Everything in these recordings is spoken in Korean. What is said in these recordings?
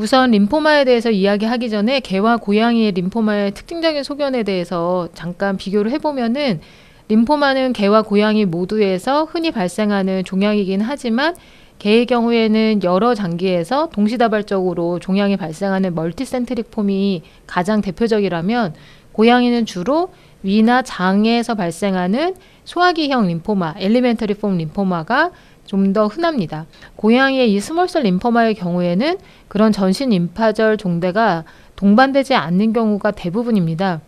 우선 림포마에 대해서 이야기하기 전에 개와 고양이의 림포마의 특징적인 소견에 대해서 잠깐 비교를 해보면은 림포마는 개와 고양이 모두에서 흔히 발생하는 종양이긴 하지만 개의 경우에는 여러 장기에서 동시다발적으로 종양이 발생하는 멀티센트릭 폼이 가장 대표적이라면 고양이는 주로 위나 장에서 발생하는 소화기형 림포마, 엘리멘터리 폼 림포마가 좀 더 흔합니다. 고양이의 이 스몰셀 림포마의 경우에는 그런 전신 림파절 종대가 동반되지 않는 경우가 대부분입니다.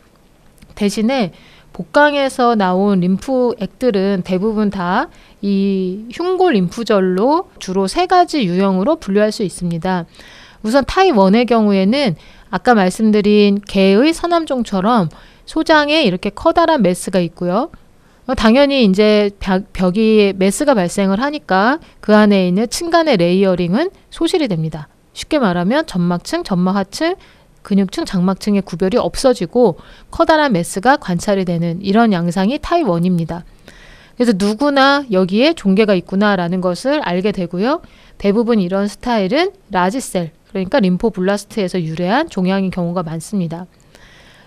대신에 복강에서 나온 림프액들은 대부분 다 이 흉골 림프절로 주로 세 가지 유형으로 분류할 수 있습니다. 우선 타입 1의 경우에는 아까 말씀드린 개의 서남종처럼 소장에 이렇게 커다란 메스가 있고요. 어, 당연히 이제 벽, 이 메스가 발생을 하니까 그 안에 있는 층간의 레이어링은 소실이 됩니다. 쉽게 말하면 점막층, 점막하층, 근육층, 장막층의 구별이 없어지고 커다란 메스가 관찰이 되는 이런 양상이 타입 1입니다. 그래서 누구나 여기에 종괴가 있구나라는 것을 알게 되고요. 대부분 이런 스타일은 라지셀, 그러니까 림포블라스트에서 유래한 종양인 경우가 많습니다.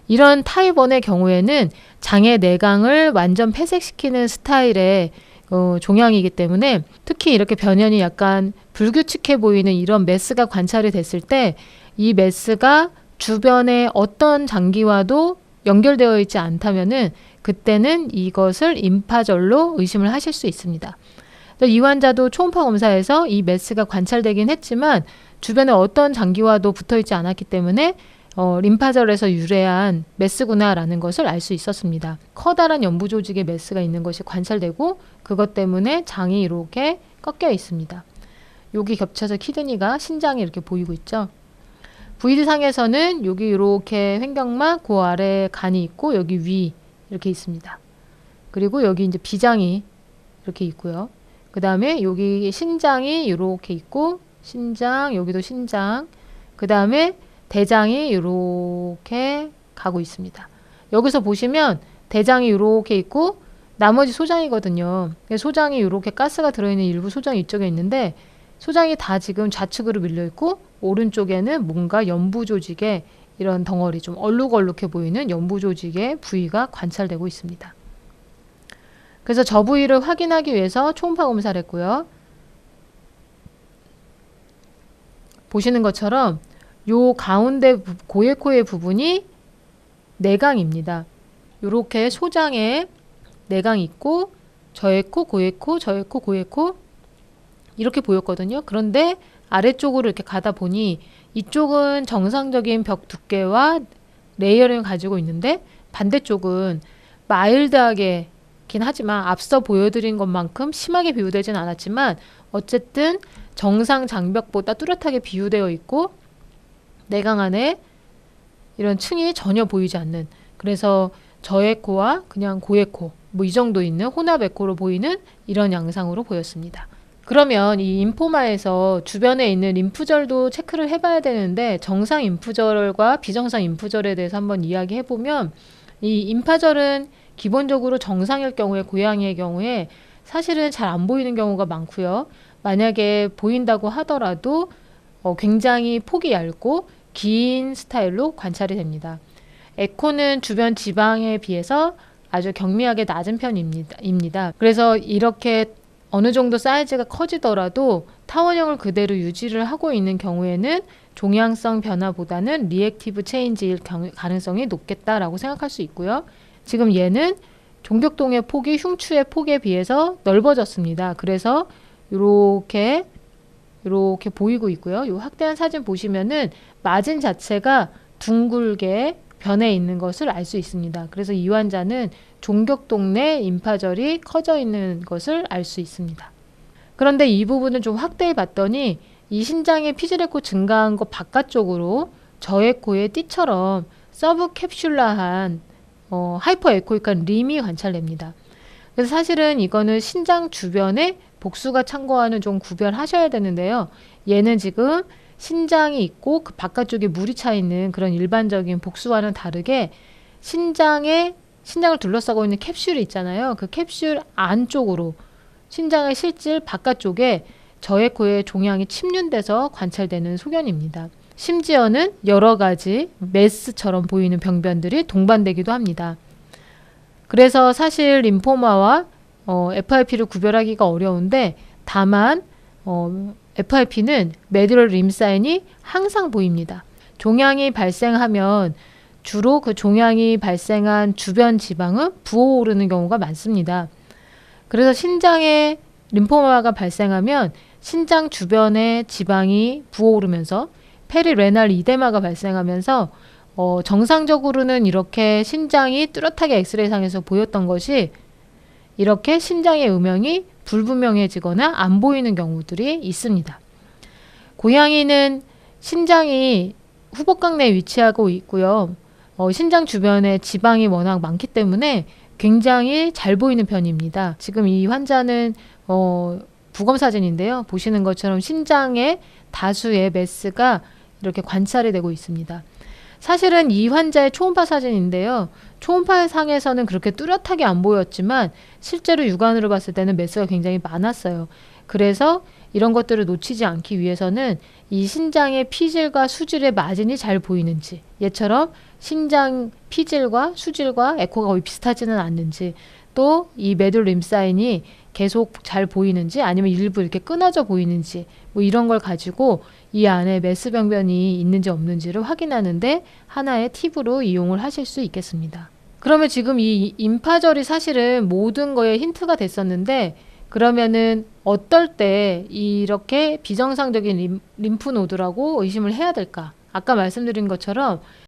이런 타입 1의 경우에는 장의 내강을 완전 폐색시키는 스타일의 어, 종양이기 때문에 특히 이렇게 변연이 약간 불규칙해 보이는 이런 메스가 관찰이 됐을 때 이 메스가 주변의 어떤 장기와도 연결되어 있지 않다면은 그때는 이것을 임파절로 의심을 하실 수 있습니다. 이 환자도 초음파 검사에서 이 메스가 관찰되긴 했지만 주변에 어떤 장기와도 붙어 있지 않았기 때문에 어, 림파절에서 유래한 메스구나라는 것을 알 수 있었습니다. 커다란 연부 조직에 메스가 있는 것이 관찰되고 그것 때문에 장이 이렇게 꺾여 있습니다. 여기 겹쳐서 키드니가 신장이 이렇게 보이고 있죠. VD 상에서는 여기 이렇게 횡격막 그 아래 간이 있고 여기 위 이렇게 있습니다. 그리고 여기 이제 비장이 이렇게 있고요. 그 다음에 여기 신장이 이렇게 있고 신장 여기도 신장 그 다음에 대장이 이렇게 가고 있습니다. 여기서 보시면 대장이 이렇게 있고 나머지 소장이거든요. 소장이 이렇게 가스가 들어있는 일부 소장이 이쪽에 있는데 소장이 다 지금 좌측으로 밀려 있고 오른쪽에는 뭔가 연부 조직의 이런 덩어리 좀 얼룩얼룩해 보이는 연부 조직의 부위가 관찰되고 있습니다. 그래서 저 부위를 확인하기 위해서 초음파 검사를 했고요. 보시는 것처럼 요 가운데 고에코의 부분이 내강입니다. 이렇게 소장에 내강이 있고 저의 코, 고의 코, 저의 코, 고의 코 이렇게 보였거든요. 그런데 아래쪽으로 이렇게 가다 보니 이쪽은 정상적인 벽 두께와 레이어링을 가지고 있는데 반대쪽은 마일드하게 긴 하지만 앞서 보여드린 것만큼 심하게 비유되진 않았지만 어쨌든 정상 장벽보다 뚜렷하게 비유되어 있고 내강 안에 이런 층이 전혀 보이지 않는 그래서 저에코와 그냥 고에코 뭐 이 정도 있는 혼합 에코로 보이는 이런 양상으로 보였습니다. 그러면 이 인포마에서 주변에 있는 림프절도 체크를 해봐야 되는데 정상 인프절과 비정상 인프절에 대해서 한번 이야기해 보면 이 인파절은 기본적으로 정상일 경우에 고양이의 경우에 사실은 잘 안 보이는 경우가 많고요. 만약에 보인다고 하더라도 어, 굉장히 폭이 얇고 긴 스타일로 관찰이 됩니다. 에코는 주변 지방에 비해서 아주 경미하게 낮은 편입니다. 그래서 이렇게 어느 정도 사이즈가 커지더라도 타원형을 그대로 유지를 하고 있는 경우에는 종양성 변화보다는 리액티브 체인지일 가능성이 높겠다라고 생각할 수 있고요. 지금 얘는 종격동의 폭이 흉추의 폭에 비해서 넓어졌습니다. 그래서 이렇게 이렇게 보이고 있고요. 이 확대한 사진 보시면은 마진 자체가 둥글게 변해 있는 것을 알 수 있습니다. 그래서 이 환자는 종격동 내 임파절이 커져 있는 것을 알 수 있습니다. 그런데 이 부분을 좀 확대해 봤더니 이 신장의 피지레코 증가한 것 바깥쪽으로 저의 코의 띠처럼 서브 캡슐라한 어, 하이퍼 에코이한 림이 관찰됩니다. 그래서 사실은 이거는 신장 주변에 복수가 창고와는 좀 구별하셔야 되는데요. 얘는 지금 신장이 있고 그 바깥쪽에 물이 차 있는 그런 일반적인 복수와는 다르게 신장에 신장을 둘러싸고 있는 캡슐이 있잖아요. 그 캡슐 안쪽으로 신장의 실질 바깥쪽에 저에코에 종양이 침륜돼서 관찰되는 소견입니다. 심지어는 여러 가지 메스처럼 보이는 병변들이 동반되기도 합니다. 그래서 사실 림포마와 어, FRP를 구별하기가 어려운데 다만 어, FRP는 메두럴 림사인이 항상 보입니다. 종양이 발생하면 주로 그 종양이 발생한 주변 지방은 부어오르는 경우가 많습니다. 그래서 신장에 림포마가 발생하면 신장 주변의 지방이 부어오르면서 페리레날 이데마가 발생하면서 어, 정상적으로는 이렇게 신장이 뚜렷하게 엑스레이상에서 보였던 것이 이렇게 신장의 음영이 불분명해지거나 안 보이는 경우들이 있습니다. 고양이는 신장이 후복강 내에 위치하고 있고요. 어, 신장 주변에 지방이 워낙 많기 때문에 굉장히 잘 보이는 편입니다. 지금 이 환자는 어, 부검 사진인데요. 보시는 것처럼 신장에 다수의 메스가 이렇게 관찰이 되고 있습니다. 사실은 이 환자의 초음파 사진인데요. 초음파 상에서는 그렇게 뚜렷하게 안 보였지만 실제로 육안으로 봤을 때는 메스가 굉장히 많았어요. 그래서 이런 것들을 놓치지 않기 위해서는 이 신장의 피질과 수질의 마진이 잘 보이는지 얘처럼 신장 피질과 수질과 에코가 거의 비슷하지는 않는지 또 이 메둘 림 사인이 계속 잘 보이는지 아니면 일부 이렇게 끊어져 보이는지 뭐 이런 걸 가지고 이 안에 메스 병변이 있는지 없는지를 확인하는데 하나의 팁으로 이용을 하실 수 있겠습니다. 그러면 지금 이 임파절이 사실은 모든 거에 힌트가 됐었는데 그러면은 어떨 때 이렇게 비정상적인 림, 림프 노드라고 의심을 해야 될까? 아까 말씀드린 것처럼